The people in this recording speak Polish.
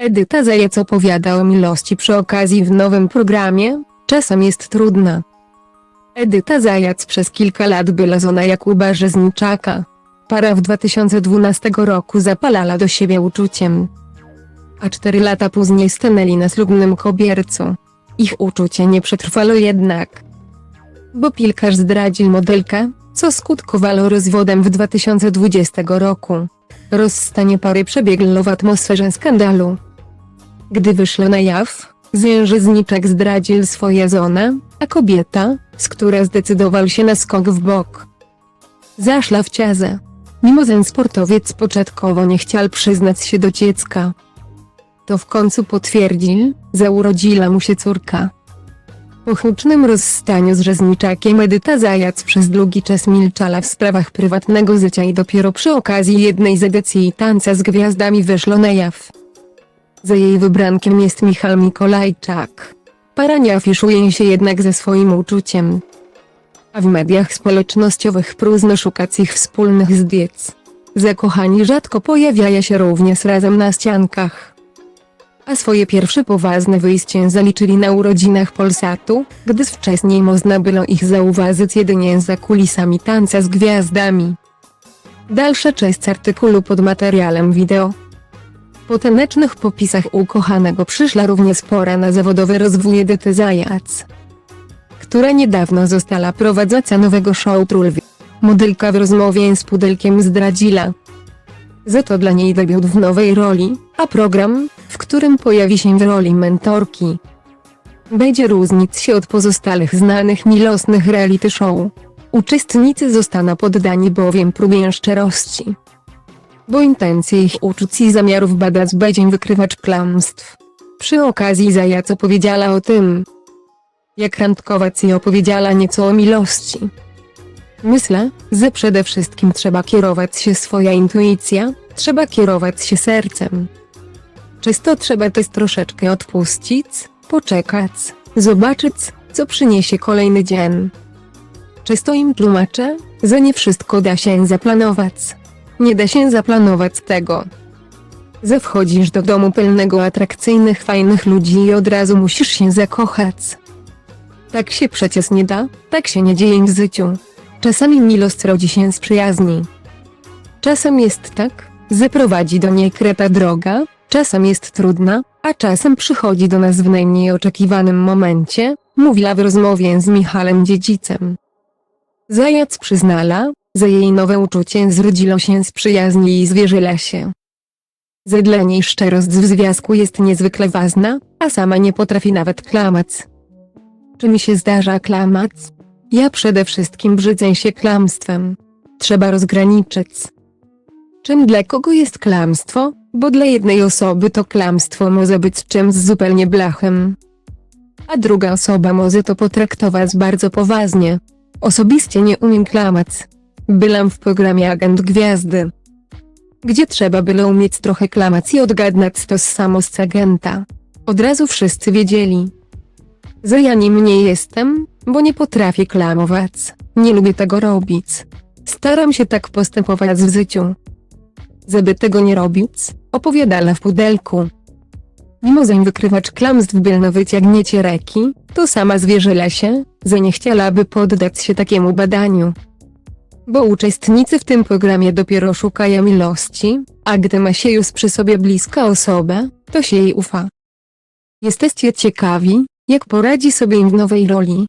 Edyta Zajec opowiada o miłości przy okazji w nowym programie, czasem jest trudna. Edyta Zajac przez kilka lat była żona Jakuba Rzezniczaka. Para w 2012 roku zapalała do siebie uczuciem. A cztery lata później stanęli na ślubnym kobiercu. Ich uczucie nie przetrwało jednak. Bo piłkarz zdradził modelkę, co skutkowało rozwodem w 2020 roku. Rozstanie pary przebiegło w atmosferze skandalu. Gdy wyszło na jaw, Zężyzniczek zdradził swoje żonę, a kobieta, z która zdecydował się na skok w bok. Zaszła w ciazę. Mimo że sportowiec początkowo nie chciał przyznać się do dziecka. To w końcu potwierdził, że urodziła mu się córka. Po hucznym rozstaniu z Rzezniczakiem Edyta Zajac przez długi czas milczała w sprawach prywatnego życia i dopiero przy okazji jednej z edycji Tańca z Gwiazdami wyszło na jaw. Za jej wybrankiem jest Michał Mikolajczak. Para nie afiszuje się jednak ze swoim uczuciem. A w mediach społecznościowych próżno szukać ich wspólnych zdjęć. Zakochani rzadko pojawiają się również razem na ściankach. A swoje pierwsze poważne wyjście zaliczyli na urodzinach Polsatu, gdy wcześniej można było ich zauważyć jedynie za kulisami tańca z gwiazdami. Dalsza część artykułu pod materiałem wideo. Po tanecznych popisach ukochanego przyszła również pora na zawodowy rozwój Edyty Zajac, która niedawno została prowadząca nowego show Trulwi. Modelka w rozmowie z Pudelkiem zdradziła, że to dla niej debiut w nowej roli, a program, w którym pojawi się w roli mentorki, będzie różnić się od pozostałych znanych milosnych reality show. Uczestnicy zostaną poddani bowiem próbie szczerości bo intencje ich uczuć i zamiarów badać będzie wykrywacz kłamstw. Przy okazji Zajac opowiedziała o tym, jak randkować i opowiedziała nieco o miłości. Myślę, że przede wszystkim trzeba kierować się swoja intuicja, trzeba kierować się sercem. Często trzeba też troszeczkę odpuścić, poczekać, zobaczyć, co przyniesie kolejny dzień. Często im tłumaczę, że nie wszystko da się zaplanować. Nie da się zaplanować tego. Że wchodzisz do domu pełnego atrakcyjnych, fajnych ludzi i od razu musisz się zakochać. Tak się przecież nie da, tak się nie dzieje w życiu. Czasami miłość rodzi się z przyjaźni. Czasem jest tak, że prowadzi do niej kreta droga, czasem jest trudna, a czasem przychodzi do nas w najmniej oczekiwanym momencie, mówiła w rozmowie z Michałem Dziedzicem. Zajac przyznala, że jej nowe uczucie zrodziło się z przyjaźni i zwierzyła się. Że dla niej szczerość w związku jest niezwykle ważna, a sama nie potrafi nawet klamać. Czy mi się zdarza klamać? Ja przede wszystkim brzydzę się klamstwem. Trzeba rozgraniczyć. Czym dla kogo jest klamstwo? Bo dla jednej osoby to klamstwo może być czymś zupełnie blachem. A druga osoba może to potraktować bardzo poważnie. Osobiście nie umiem klamać. Byłam w programie Agent Gwiazdy. Gdzie trzeba było umieć trochę klamać i samo z agenta. Od razu wszyscy wiedzieli. Że ja nim nie jestem, bo nie potrafię klamować. Nie lubię tego robić. Staram się tak postępować w życiu. Żeby tego nie robić, opowiadała w pudelku. Mimo że wykrywacz klamstw był na wyciągnięcie reki, to sama zwierzyła się, że nie chciałaby poddać się takiemu badaniu bo uczestnicy w tym programie dopiero szukają miłości, a gdy ma się już przy sobie bliska osoba, to się jej ufa. Jesteście ciekawi, jak poradzi sobie w nowej roli,